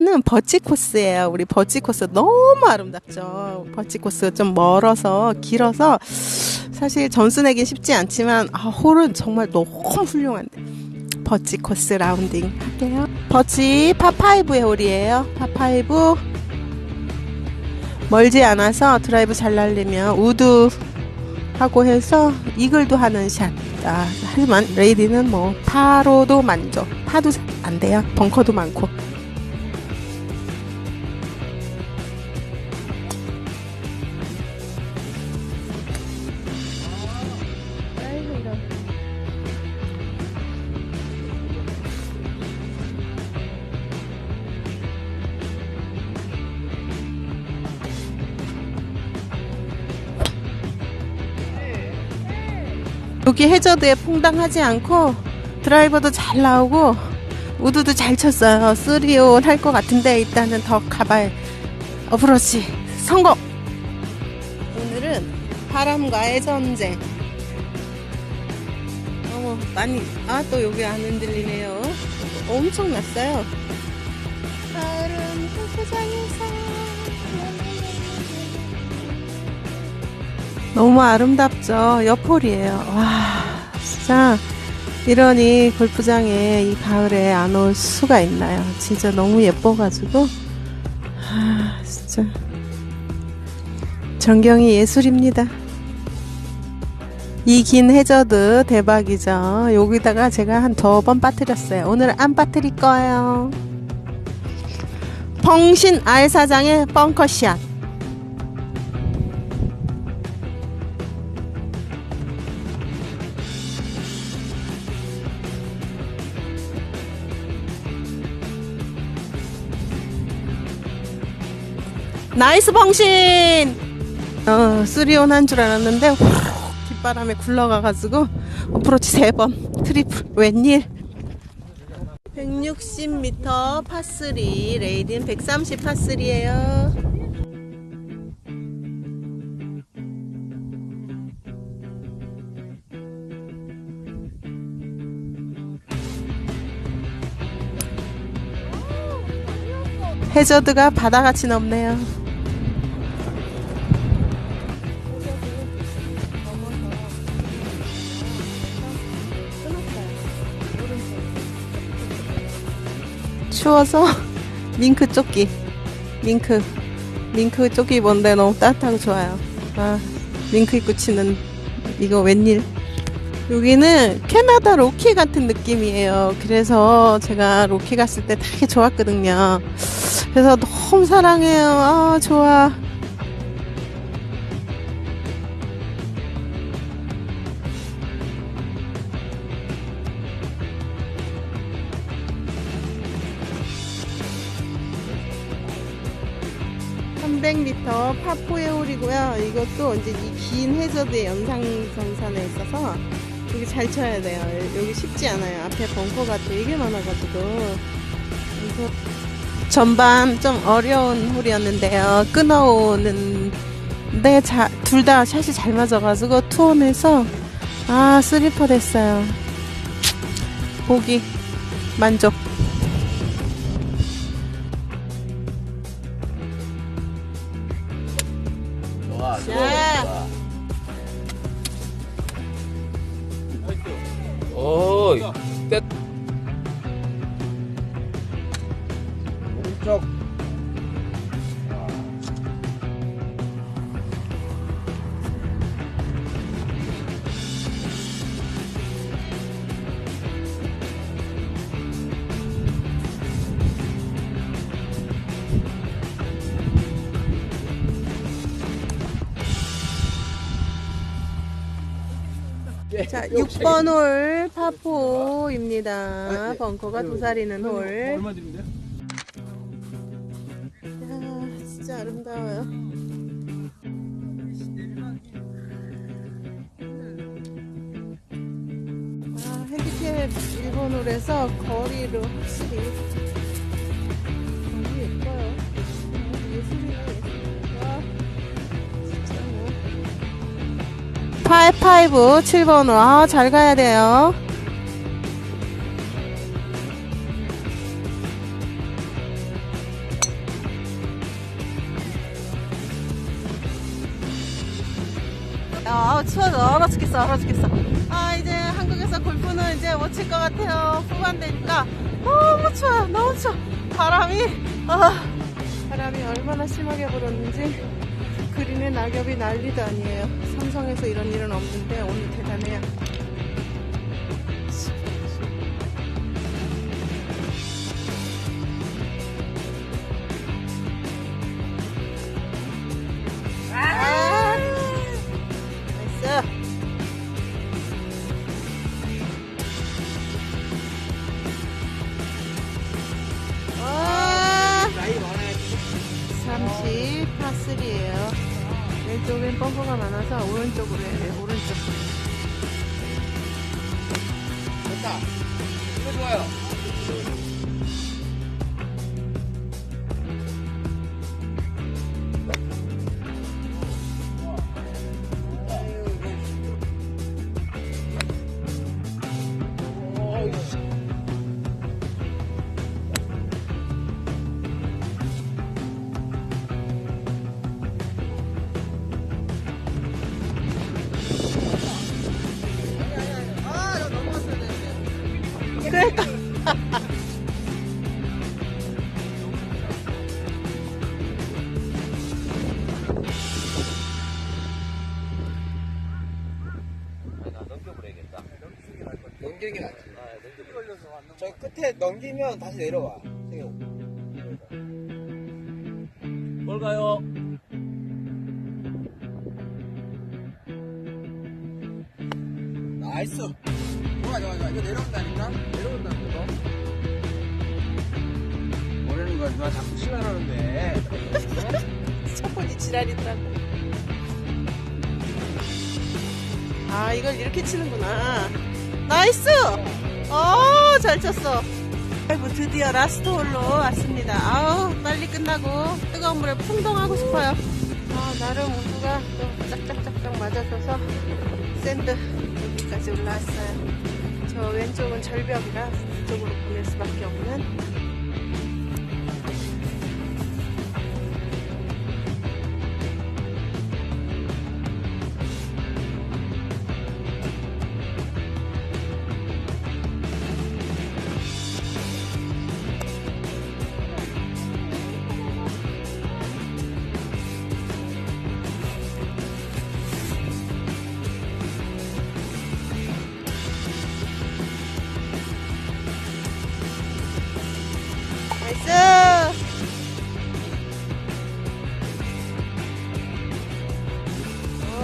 는 버치 코스예요. 우리 버치 코스 너무 아름답죠. 버치 코스 좀 멀어서 길어서 사실 점수 내기 쉽지 않지만 아, 홀은 정말 너무 훌륭한데. 버치 코스 라운딩 할게요. 버치 파5의 홀이에요. 파5 멀지 않아서 드라이브 잘 날리면 우드 하고 해서 이글도 하는 샷. 아, 하지만 레이디는 뭐 파로도 만족. 파도 안 돼요. 벙커도 많고. 여기 해저드에 퐁당하지 않고 드라이버도 잘 나오고 우드도 잘 쳤어요. 3온 할 것 같은데 일단은 더 가봐야 어프로치 성공! 오늘은 바람과의 전쟁 어머 많이 아 또 여기 안 흔들리네요. 엄청 났어요. 가을은 골프장에서 너무 아름답죠. 옆홀이에요. 와, 진짜 이러니 골프장에 이 가을에 안 올 수가 있나요? 진짜 너무 예뻐가지고 아, 진짜 전경이 예술입니다. 이 긴 해저드 대박이죠. 여기다가 제가 한 두 번 빠뜨렸어요. 오늘 안 빠뜨릴 거예요. 펑신 알 사장의 벙커샷. 나이스 벙신! 어, 쓰리온 한 줄 알았는데, 후, 뒷바람에 굴러가가지고, 어프로치 세 번, 트리플, 웬일. 160m 파3, 레이딘 130 파3에요. 해저드가 바다같이 넓네요. 추워서 밍크 조끼 밍크 밍크 조끼 입었는데 너무 따뜻하고 좋아요. 아 밍크 입고 치는 이거 웬일? 여기는 캐나다 로키 같은 느낌이에요. 그래서 제가 로키 갔을 때 되게 좋았거든요. 그래서 너무 사랑해요. 아 좋아 (300m) 파포의 홀이고요. 이것도 이제 이 긴 해저드의 연상선상에 있어서 여기 잘 쳐야 돼요. 여기 쉽지 않아요. 앞에 벙커가 되게 많아가지고. 그래서 전반 좀 어려운 홀이었는데요. 끊어오는데 둘 다 샷이 잘 맞아가지고 투혼해서 아 슬리퍼 됐어요. 보기. 만족 오, 오른쪽. 자, 6번 홀 파포입니다. 벙커가 도사리는 홀. 얼마 드린대요? 야, 진짜 아름다워요. 아, 핸디캡 1번 홀에서 거리로 확실히 파이브 7번으로 아, 잘 가야 돼요. 아 추워서 얼어 죽겠어 얼어 죽겠어 아 이제 한국에서 골프는 이제 못 칠 것 같아요 후반대니까. 너무 추워요 너무 추워 바람이 아 바람이 얼마나 심하게 불었는지 그린에 낙엽이 난리도 아니에요. 삼성에서 이런 일은 없는데 오늘 대단해요. 벙커가 많아서 오른쪽으로 해야 돼요. 오른쪽. 됐다. 이거 좋아요. 그러니까. 저 끝에 넘기면 다시 내려와. 생각. 뭘 가요? 나이스. 좋아, 좋아, 좋아. 이거 내려온다니까? 내려온다니까, 이거. 뭐라는 거야? 누가 자꾸 시간하는데. 첫번이 지랄이더라고. 아, 이걸 이렇게 치는구나. 나이스! 어, 잘 쳤어. 아이고, 드디어 라스트 홀로 왔습니다. 아우, 빨리 끝나고 뜨거운 물에 풍덩하고 싶어요. 아, 나름 우주가 또 짝짝짝짝 맞아줘서 샌드 여기까지 올라왔어요. 저 왼쪽은 절벽이라 그쪽으로 보낼 수밖에 없는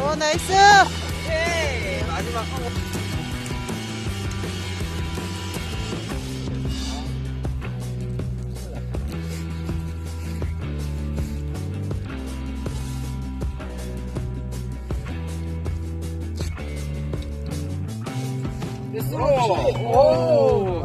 오, 나이스! 예! 마지막 하고. 오. 오.